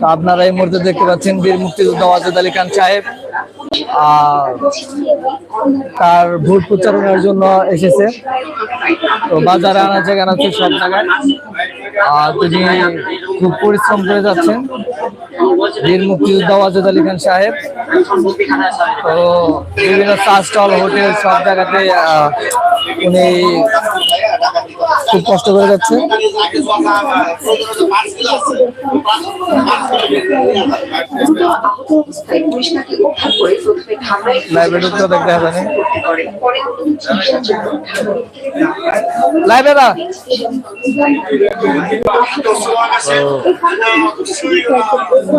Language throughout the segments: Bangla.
তো আপনারা এই মুহূর্তে দেখতে পাচ্ছেন বীর মুক্তিযোদ্ধা ওয়াজেদ আলী খান সাহেব। তার ভোট প্রচারণের জন্য এসেছে। তো বাজারে আনাচে কানাচে সব জায়গায়। আহ, তিনি খুব পরিশ্রম করে যাচ্ছেন বীর মুক্তিযোদ্ধা ওয়াজেদ আলী খান সাহেব। তো বিভিন্ন চা স্টল হোটেল সব জায়গাতে উনি খুব কষ্ট করে যাচ্ছে। লাইভে ঢুকতে দেখতে হবে না? লাইভে না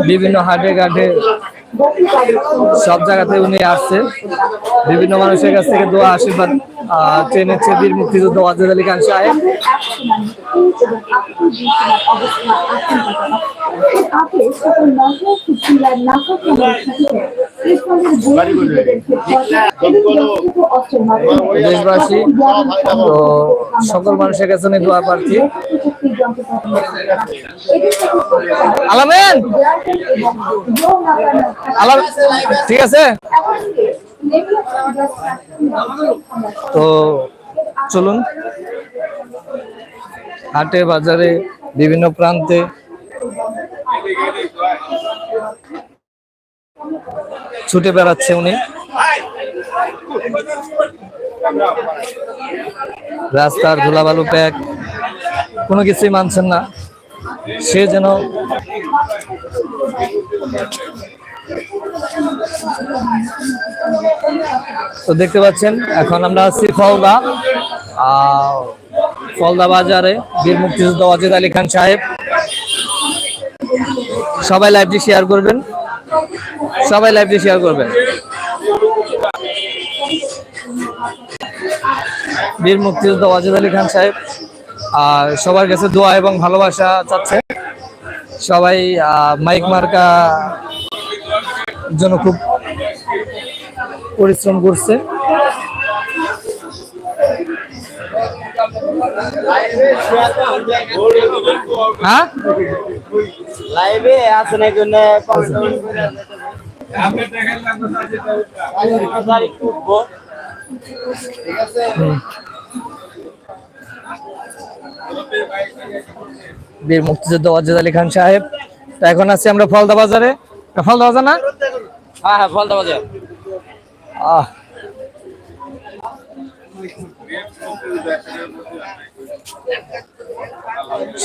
বিভিন্ন হাটে ঘাটে সব জায়গাতে উনি আসছে। বিভিন্ন মানুষের কাছ থেকে দোয়া, আশীর্বাদ চেনেছে বীর মুক্তিযুদ্ধ ওয়াজেদ আলী খান সাহেব। দেশবাসী, তো সকল মানুষের কাছে আমি দোয়া প্রার্থী। আলামেন! আলাম ঠিক আছে? তো চলুন। হাটে, বাজারে, বিভিন্ন প্রান্তে। ছুটে বেড়াচ্ছে উনি। রাস্তার ধুলাবালু প্যাক। কোনো কিছুই মানছেন না। সে যেন তো দেখতে পাচ্ছেন, এখন আমরা আছি ফলদা ফলদা বাজারে, বীর মুক্তিযুদ্ধ অজিত আলী খান সাহেব। সবাই লাইভটি শেয়ার করবেন। সবাই লাইভটি শেয়ার করবেন। বীর মুক্তিযুদ্ধ ওয়াজিদ আলী খান সাহেব আর সবার কাছে দোয়া এবং ভালোবাসা চাচ্ছে সবাই আহ, মাইক মার্কা জন্য খুব পরিশ্রম করছে হ্যাঁ লাইভে আছেন একজন বীর মুক্তিযুদ্ধ ওয়াজিদ আলী খান সাহেব। তো এখন আছি আমরা ফলদা বাজারে। ফলদা বাজার না? হ্যাঁ হ্যাঁ ফলতা বাজার। আহ।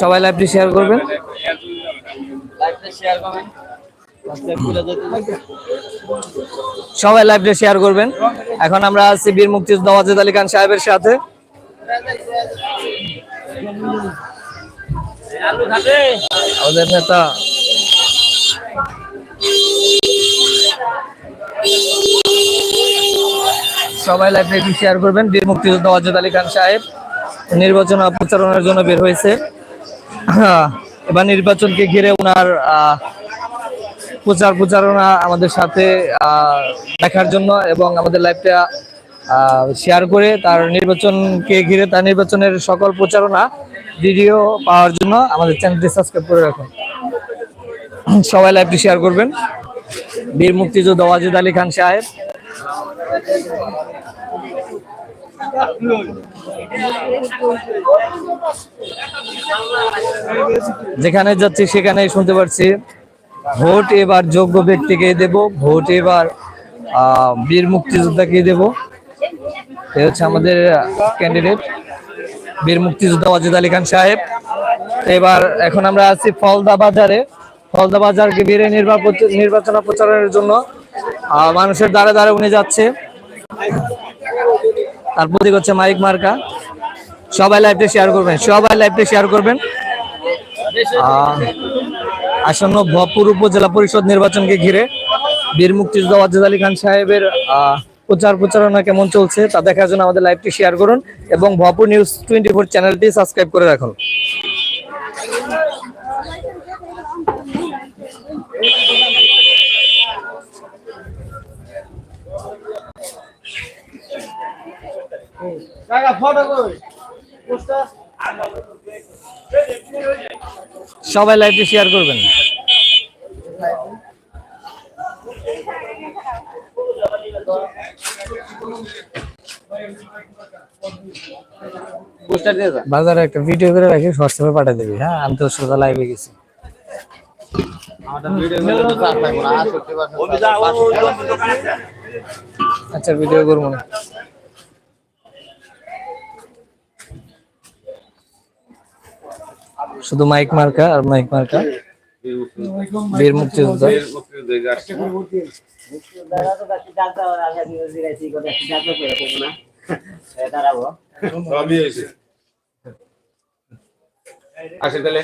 সবাই লাইভটি শেয়ার করবেন। সবাই লাইভটি শেয়ার করবেন। এখন আমরা আছি বীর মুক্তিযোদ্ধা ওয়াজিদ আলী খান সাহেবের সাথে। নেতা। সবাই লাইভটি শেয়ার করবেন। বীর মুক্তিযোদ্ধা ওয়াজিদ আলী খান সাহেব, নির্বাচন প্রচারণার জন্য বের হয়েছে। এবার নির্বাচনকে ঘিরে ওনার প্রচার প্রচারণা আমাদের সাথে দেখার জন্য এবং আমাদের লাইভটা শেয়ার করে তার নির্বাচনকে ঘিরে তার নির্বাচনের সকল প্রচারণা ভিডিও পাওয়ার জন্য আমাদের চ্যানেলটি সাবস্ক্রাইব করে রাখুন। সবাই লাইভটি শেয়ার করবেন। বীর মুক্তিযোদ্ধা ওয়াজিদ আলী খান সাহেব। যেখানে যাচ্ছি সেখানেই শুনতে পারছি, ভোট এবার যোগ্য ব্যক্তিকে দেব, ভোট এবার বীর মুক্তিযোদ্ধাকে দেব। এ হচ্ছে আমাদের ক্যান্ডিডেট বীর মুক্তিযোদ্ধা ওয়াজিদ আলী খান সাহেব। এবার এখন আমরা আছি ফলদা বাজারে। ফলদা বাজারকে ঘিরে নির্বাচন প্রচারের জন্য মানুষের দ্বারে দ্বারে উনি যাচ্ছে। তার প্রতীক হচ্ছে মাইক মার্কা। সবাই লাইভটা শেয়ার করবেন সবাই লাইভটা শেয়ার করবেন। আসন্ন ভপুর উপজেলা পরিষদ নির্বাচনকে ঘিরে বীর মুক্তিযোদ্ধা ওয়াজিদ আলী খান সাহেবের আহ, প্রচার প্রচারণা কেমন চলছে তা দেখার জন্য আমাদের লাইভটি শেয়ার করুন এবং ভপুর নিউজ টোয়েন্টি ফোর চ্যানেলটি সাবস্ক্রাইব করে রাখুন। সবাই লাইভটি শেয়ার করবেন পোস্টার দিয়ে যা বাজারে একটা ভিডিও করে রাখি হোয়াটসঅ্যাপে পাঠিয়ে দিবি। হ্যাঁ আমি তো সোজা লাইভে গেছি আচ্ছা ভিডিও করব না। শুধু মাইক মার্কা আর মাইক মার্কা। বীর মুক্তিযোদ্ধা। আসে তাহলে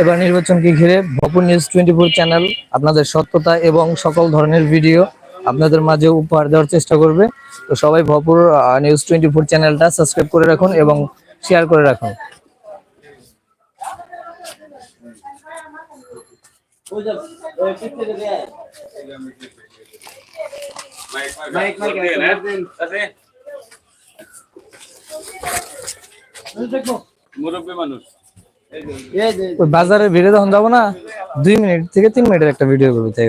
এবার নির্বাচনকে ঘিরে ভপুর নিউজ টোয়েন্টি ফোর চ্যানেল আপনাদের সত্যতা এবং সকল ধরনের ভিডিও আপনাদের মাঝে উপহার দেওয়ার চেষ্টা করবে তো সবাই ভপুর নিউজ টোয়েন্টি ফোর চ্যানেলটা সাবস্ক্রাইব করে রাখুন এবং শেয়ার করে রাখুন মাইক মাইক আছে মুরব্বী মানুষ। ওই বাজারে ভিড়ে তখন যাব না, দুই মিনিট থেকে তিন মিনিটের একটা ভিডিও করব, তাই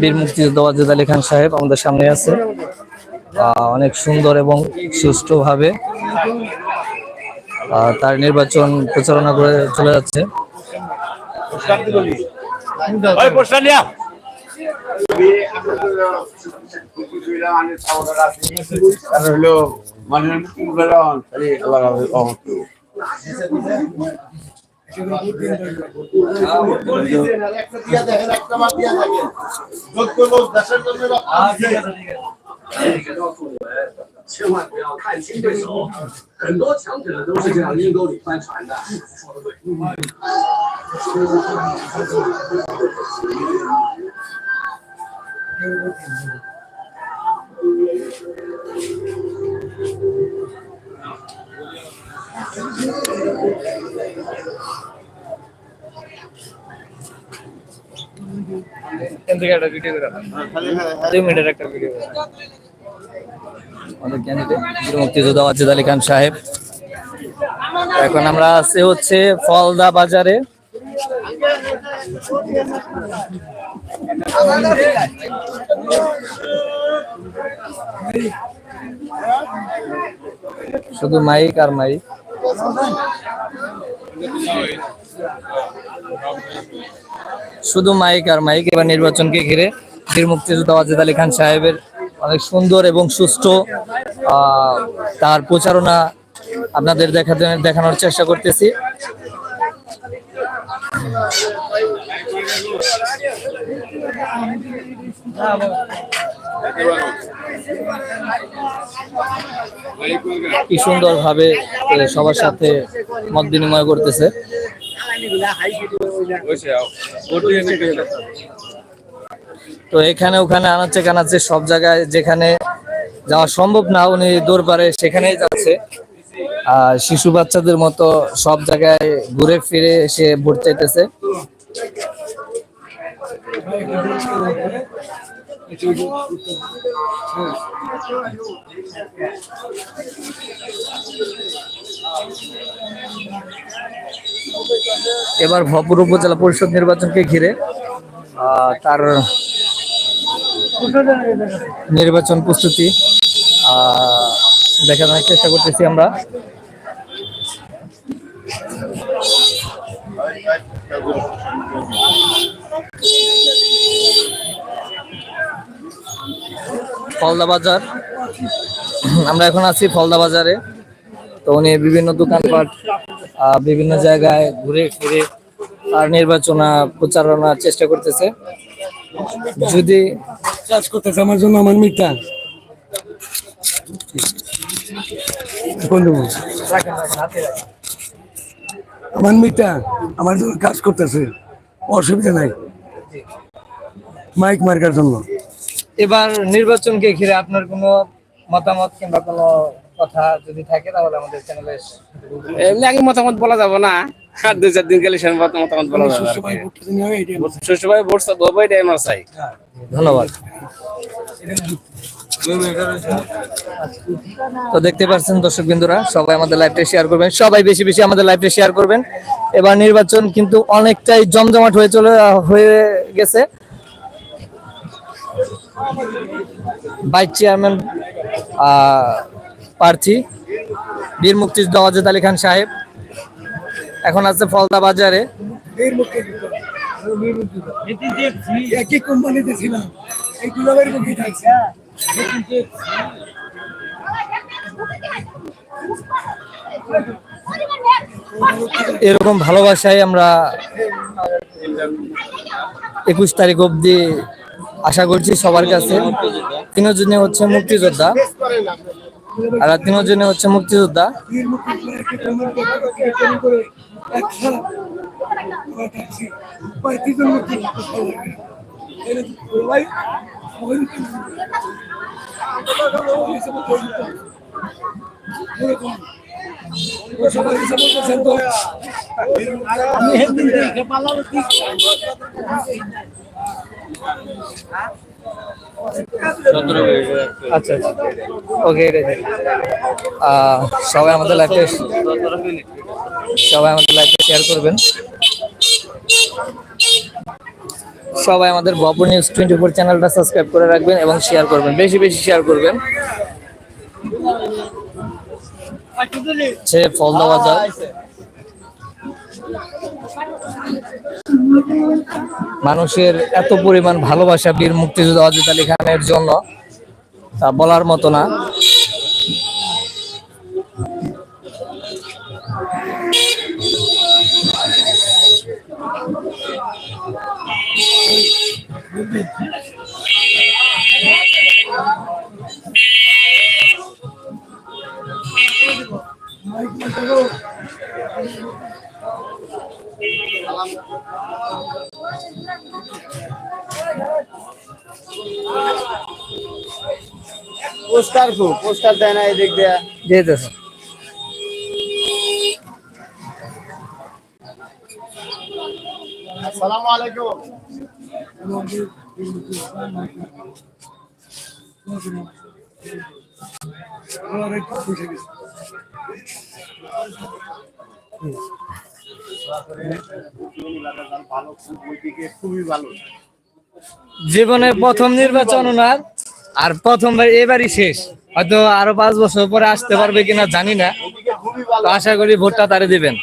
বীর মুক্তিযোদ্ধা ওয়াজেদ আলী খান সাহেব আমাদের সামনে আছে। অনেক সুন্দর এবং সুষ্ঠুভাবে তার নির্বাচন প্রচারণা করে চলে যাচ্ছে। ওই পোস্টার লিয়া হলো মানে 千万不要看清对手，很多强者都是这样阴沟里翻船的。感谢的配合，谢谢大家，对面的。আমাদের মুক্তিযোদ্ধা ওয়াজেদ আলী খান সাহেব। এখন আমরা আছি হচ্ছে ফলদা বাজারে। শুধু মাইক আর মাইক। শুধু মাইক আর মাইক, এবার নির্বাচনকে ঘিরে বীর মুক্তিযোদ্ধা ওয়াজেদ আলী খান সাহেবের অনেক সুন্দর এবং সুস্থ তার প্রচারণা আপনাদের দেখাতে দেখানোর চেষ্টা করতেছি। কি সুন্দর ভাবে সবার সাথে মত বিনিময় করতেছে। তো এখানে, ওখানে আনাচ্ছে, কানাচ্ছে সব জায়গায় যেখানে যাওয়া সম্ভব না, উনি দৌড় পারে সেখানেই যাচ্ছে। আর শিশু বাচ্চাদের মতো সব জায়গায় ঘুরে ফিরে এসে ভোট চাইতেছে। এবার ভপুর উপজেলা পরিষদ নির্বাচনকে ঘিরে তার নির্বাচন প্রস্তুতি দেখানোর চেষ্টা করতেছি আমরা। ফলদা বাজার। আমরা এখন আছি ফলদা বাজারে। তো উনি বিভিন্ন দোকানপাট বিভিন্ন জায়গায় ঘুরে ফিরে আর নির্বাচনা প্রচারণার চেষ্টা করতেছে। যদি কাজ করতেছে আমার জন্য আমার মিটা। কোন আমার মিটা আমার জন্য কাজ করতেছে অসুবিধা নাই। মাইক মার্কার জন্য। এবার নির্বাচনকে ঘিরে আপনার কোনো মতামত কিংবা কোনো কথা যদি থাকে তাহলে আমাদের চ্যানেলে এমনি আগে মতামত বলা যাবে না। আর দুই চার দিন গেলে সে মতামত বলা যাবে সুষ্ঠুভাবে ভোট এটাই আমরা চাই। ধন্যবাদ। তো দেখতে পাচ্ছেন দর্শক বিন্দুরা সবাই আমাদের লাইভটা শেয়ার করবেন। সবাই বেশি বেশি আমাদের লাইভটা শেয়ার করবেন। এবার নির্বাচন কিন্তু অনেকটাই জমজমাট হয়ে চলে হয়ে গেছে। ভাইস চেয়ারম্যান প্রার্থী বীর মুক্তিযোদ্ধা অজেদ আলী খান সাহেব। এখন আছে ফলদা বাজারে। একই কোম্পানিতে ছিলাম। এই দুলাবের মুখে থাকছে। এরকম ভালোবাসায় আমরা একুশ তারিখ অবধি আশা করছি সবার কাছে। তিনজনে হচ্ছে মুক্তিযোদ্ধা। আর তিনজনে হচ্ছে মুক্তিযোদ্ধা। এক সারা আমরা থাকছি পঁয়ত্রিশ জন মুক্তিযোদ্ধা সবাই এরা সবাই সবাই সবাই হিসাব করতেছেন তো আমি হেদিন দেখে আচ্ছা আচ্ছা। ওকে সবাই আমাদের লাইফে সবাই আমাদের লাইফে শেয়ার করবেন। সবাই আমাদের বপর নিউজ টোয়েন্টি ফোর চ্যানেলটা সাবস্ক্রাইব করে রাখবেন এবং শেয়ার করবেন। বেশি বেশি শেয়ার করবেন। সে ফলদা বাজার মানুষের এত পরিমাণ ভালোবাসা বীর মুক্তিযোদ্ধা অজিত আলী খানের জন্য তা বলার মতো না। পোস্টার কো পোস্টার দেয় না এদিক দিয়ে। আসসালামু আলাইকুম। জীবনের প্রথম নির্বাচন ওনার। আর প্রথমবার এবারই শেষ। হয়তো আরও পাঁচ বছর পরে আসতে পারবে কিনা জানি না। তো আশা করি ভোটটা তারে দিবেন।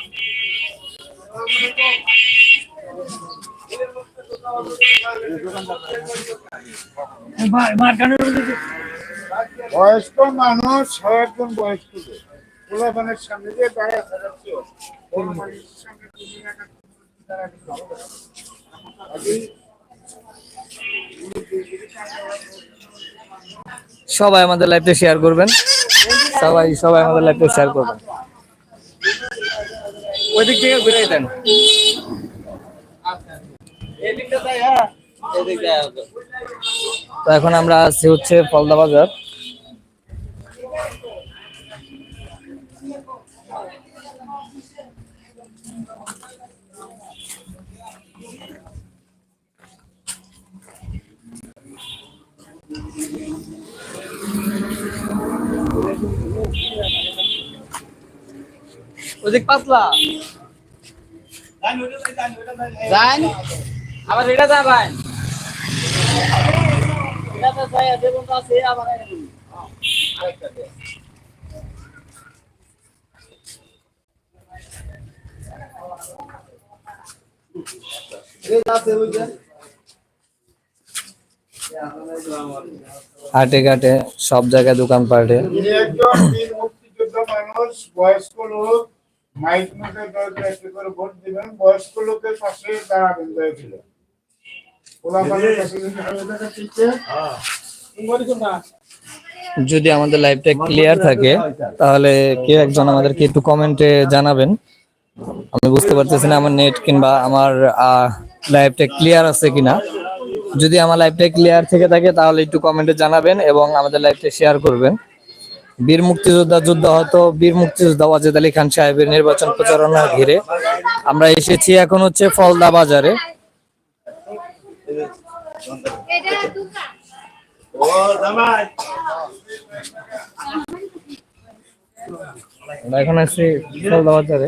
বয়স্ক মানুষ একজন বয়স্ক পোলাপানের সামনে দিয়ে সামনে সবাই আমাদের লাইভটা শেয়ার করবেন। সবাই সবাই আমাদের লাইভটা শেয়ার করবেন। ওই দিক থেকে ঘুরে দেন তো এখন আমরা আছি হচ্ছে ফলদা বাজার। ওদিক পাতলা যান আবার এটা যাবেন এটা তো যাই আছে বন্ধু আছে আবার আরেকটা দে এটা আছে ওই যে হাটে ঘাটে সব জায়গায় দোকান পাটে। যদি হয়ে আমাদের লাইভটা ক্লিয়ার থাকে তাহলে কেউ একজন আমাদেরকে একটু কমেন্টে জানাবেন। আমি বুঝতে পারতেছি না আমার নেট কিংবা আমার লাইভটা ক্লিয়ার আছে কিনা। যদি আমার লাইভটা ক্লিয়ার থেকে থাকে, তাহলে একটু কমেন্টে জানাবেন এবং আমাদের লাইভটা শেয়ার করবেন। বীর মুক্তিযোদ্ধা যুদ্ধ হয়তো বীর মুক্তিযোদ্ধা ওয়াজেদ আলী খান সাহেবের নির্বাচন প্রচারণা ঘিরে। আমরা এসেছি এখন হচ্ছে ফলদা বাজারে। এখন আছি ফলদা বাজারে।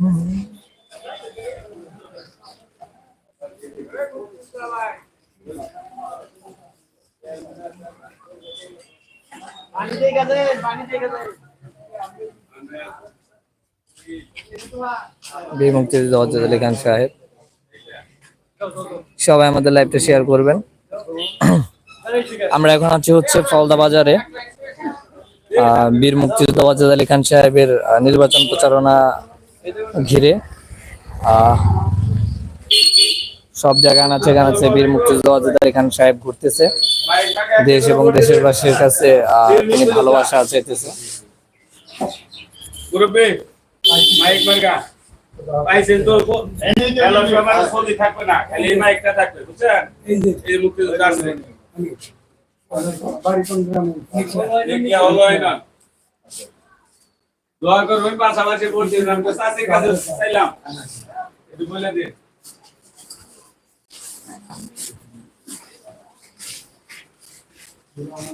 বীর মুক্তিযোদ্ধা অজয় আলী খান সাহেব। সবাই আমাদের লাইভটা শেয়ার করবেন। আমরা এখন আছি হচ্ছে ফলদা বাজারে। বীর মুক্তিযোদ্ধা অজয় আলী খান সাহেবের নির্বাচন প্রচারণা ঘিরে সব জায়গায় আনাচে গানাচে বীর মুক্তিযোদ্ধা খান সাহেব ঘুরতেছে দেশ এবং দেশের বাসীর কাছে তিনি ভালোবাসা চাইতেছে থাকবে না দোয়া করবেন পাশাপাশি বলছি আমি তো চাষির কাছে চাইলাম একটু বলে দিন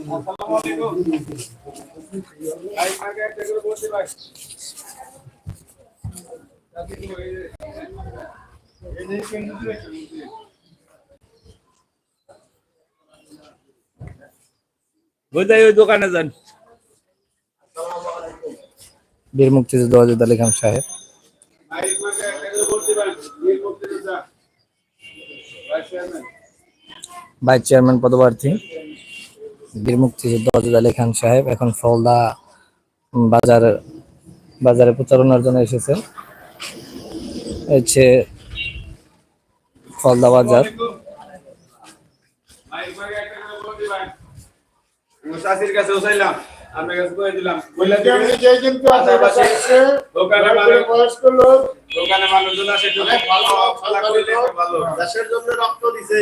আসসালামু আলাইকুম ভাই আগে একটা করে বলতে ভাই বুঝাই ওই দোকানে যান বীর মুক্তিযোদ্ধা অজয় আলী খান সাহেব। ভাইস চেয়ারম্যান পদপ্রার্থী বীর মুক্তিযোদ্ধা অজয় আলী খান সাহেব এখন ফলদা বাজার, বাজারে প্রচারণার জন্য এসেছেন হচ্ছে ফলদা বাজার। মাইক মার্কা একটা করে বলতে ভাই আমি চাষির কাছেও চাইলাম আপনার কাছে করে দিলাম আছে দোকানে মানুষ বয়স্ক লোক। দোকানে মানুষজন আসে ভালো খেলা করলে ভালো। দেশের জন্য রক্ত দিছে।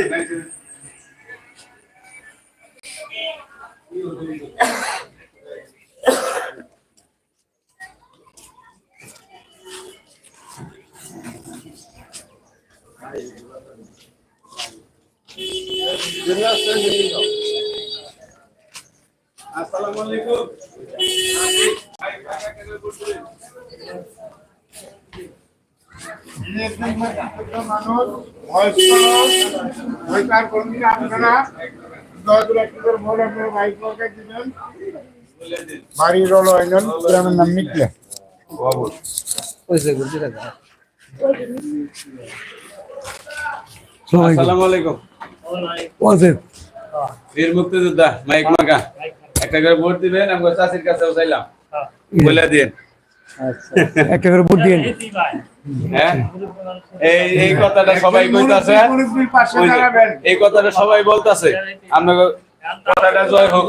আসসালামু আলাইকুম। ভাই কাকা কেন বলছিলেন মানুষ বয়স্ক লোক ওই আপনারা দয়া করে একটু ভোট আপনারা বাইক মার্কা দিবেন বাড়ির হলো একজন গ্রামের নাম মিটলে আসসালামু আলাইকুম বীর মুক্তিযোদ্ধা মাইক মাকা একটা করে ভোট দিবেন আমি চাষির কাছেও চাইলাম। বলে দিন। একটা করে ভোট দিয়ে হ্যাঁ? এই এই কথাটা সবাই কইতাছে এই কথাটা সবাই বলতাছে। আপনাকে কথাটা জয় হোক।